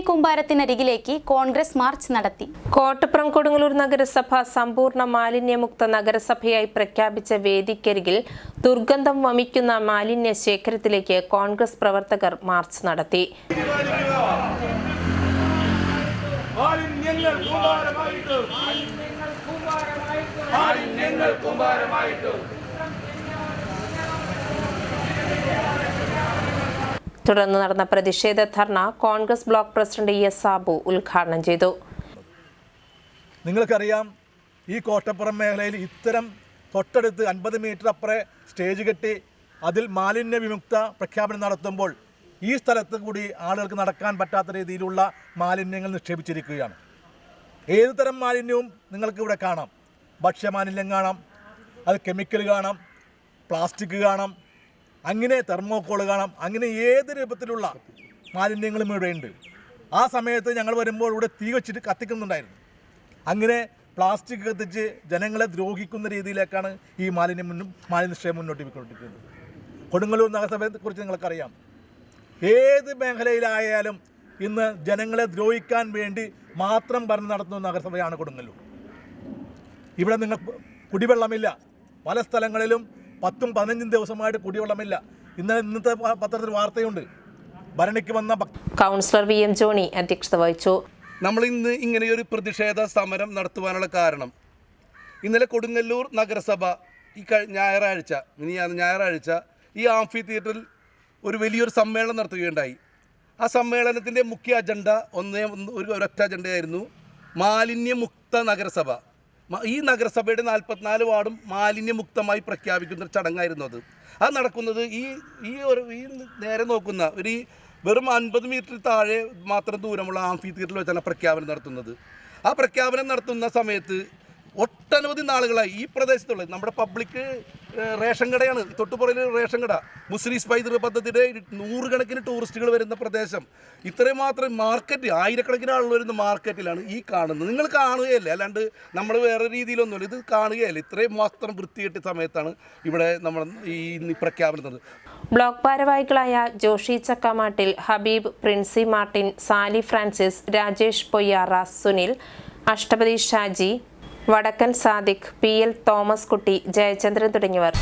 മാലിന്യ കൂമ്പാരത്തിനരികിലേക്ക് കോൺഗ്രസ് മാർച്ച് നടത്തി. കോട്ടപ്പുറം കൊടുങ്ങല്ലൂർ നഗരസഭ സമ്പൂർണ മാലിന്യമുക്ത നഗരസഭയായി പ്രഖ്യാപിച്ച വേദിക്കരികിൽ ദുർഗന്ധം വമിക്കുന്ന മാലിന്യ ശേഖരത്തിലേക്ക് കോൺഗ്രസ് പ്രവർത്തകർ മാർച്ച് നടത്തി. മാലിന്യങ്ങൾ കൂമ്പാരമായിട്ട് മാലിന്യങ്ങൾ കൂമ്പാരമായിട്ട് തുടർന്ന് നടന്ന പ്രതിഷേധ ധർണ Congress block president S Sabu ഉദ്ഘാടനം ചെയ്തു. നിങ്ങൾക്കറിയാം ഈ കോട്ടപ്പുറം മേഖലയിൽ ഇത്തരം തൊട്ടടുത്ത് അൻപത് മീറ്റർ അപ്പുറേ സ്റ്റേജ് കെട്ടി അതിൽ മാലിന്യ വിമുക്ത പ്രഖ്യാപനം നടത്തുമ്പോൾ ഈ സ്ഥലത്ത് കൂടി ആളുകൾക്ക് നടക്കാൻ പറ്റാത്ത രീതിയിലുള്ള മാലിന്യങ്ങൾ നിക്ഷേപിച്ചിരിക്കുകയാണ്. ഏത് തരം മാലിന്യവും നിങ്ങൾക്ക് ഇവിടെ കാണാം. ഭക്ഷ്യമാലിന്യം കാണാം അത് കെമിക്കൽ കാണാം പ്ലാസ്റ്റിക് കാണാം അങ്ങനെ തെർമോക്കോൾ കാണാം. അങ്ങനെ ഏത് രൂപത്തിലുള്ള മാലിന്യങ്ങളും ഇവിടെയുണ്ട്. ആ സമയത്ത് ഞങ്ങൾ വരുമ്പോൾ ഇവിടെ തീ വെച്ചിട്ട് കത്തിക്കുന്നുണ്ടായിരുന്നു. അങ്ങനെ പ്ലാസ്റ്റിക് കത്തിച്ച് ജനങ്ങളെ ദ്രോഹിക്കുന്ന രീതിയിലേക്കാണ് ഈ മാലിന്യം മുന്നും മാലിന്യ നിക്ഷേപം മുന്നോട്ട് പോയിക്കൊണ്ടിരിക്കുന്നത്. കൊടുങ്ങല്ലൂർ നഗരസഭയെക്കുറിച്ച് നിങ്ങൾക്കറിയാം. ഏത് മേഖലയിലായാലും ഇന്ന് ജനങ്ങളെ ദ്രോഹിക്കാൻ വേണ്ടി മാത്രം ഭരണം നടത്തുന്ന നഗരസഭയാണ് കൊടുങ്ങല്ലൂർ. ഇവിടെ നിങ്ങൾ കുടിവെള്ളമില്ല. പല സ്ഥലങ്ങളിലും പത്തും പതിനഞ്ചും ദിവസമായിട്ട് കുടിവെള്ളമില്ല. ഇന്നലെ ഇന്നത്തെ പത്രത്തിൽ വാർത്തയുണ്ട്. ഭരണിക്ക് വന്ന കൗൺസിലർ വി എം ജോണി അധ്യക്ഷത വഹിച്ചു. നമ്മൾ ഇന്ന് ഇങ്ങനെയൊരു പ്രതിഷേധ സമരം നടത്തുവാനുള്ള കാരണം. ഇന്നലെ കൊടുങ്ങല്ലൂർ നഗരസഭ ഈ ഞായറാഴ്ച ഇനി ഞായറാഴ്ച ഈ ആംഫി തിയേറ്ററിൽ ഒരു വലിയൊരു സമ്മേളനം നടത്തുകയുണ്ടായി. ആ സമ്മേളനത്തിന്റെ മുഖ്യ അജണ്ട ഒന്നേ ഒരു ഒരൊറ്റ അജണ്ടയായിരുന്നു മാലിന്യമുക്ത നഗരസഭ. ഈ നഗരസഭയുടെ നാൽപ്പത്തിനാല് വാർഡും മാലിന്യമുക്തമായി പ്രഖ്യാപിക്കുന്ന ഒരു ചടങ്ങായിരുന്നു അത്. അത് നടക്കുന്നത് ഈ ഈ ഒരു ഈ നേരെ നോക്കുന്ന ഒരു വെറും അൻപത് മീറ്റർ താഴെ മാത്രം ദൂരമുള്ള ആംഫി തിയേറ്ററിൽ വെച്ചാണ് പ്രഖ്യാപനം നടത്തുന്നത്. ആ പ്രഖ്യാപനം നടത്തുന്ന സമയത്ത് ഒട്ടനവധി നാളുകളായി ഈ പ്രദേശത്തുള്ള നമ്മുടെ പബ്ലിക് റേഷൻ കടയാണ്. തൊട്ടുപുറയിൽ റേഷൻ കട. മുസ്ലിം പൈതൃക പദ്ധതിയുടെ നൂറുകണക്കിന് ടൂറിസ്റ്റുകൾ വരുന്ന പ്രദേശം. ഇത്രയും മാത്രം മാർക്കറ്റ് ആയിരക്കണക്കിന് ആളുകൾ വരുന്ന മാർക്കറ്റിലാണ് ഈ കാണുന്നത്. നിങ്ങൾ കാണുകയല്ലേ? അല്ലാണ്ട് നമ്മൾ വേറെ രീതിയിലൊന്നുമില്ല. ഇത് കാണുകയല്ല? ഇത്രയും മാത്രം വൃത്തികെട്ടിയ സമയത്താണ് ഇവിടെ നമ്മൾ ഈ പ്രഖ്യാപനം ബ്ലോക്ക് ഭാരവാഹികളായ Joshi Chakkamattil Habeeb Princy Martin Sali Francis Rajesh Poyyara Sunil Ashtapathi Shaji Vadakkan Sadiq P L Thomas കുട്ടി ജയചന്ദ്രൻ തുടങ്ങിയവർ.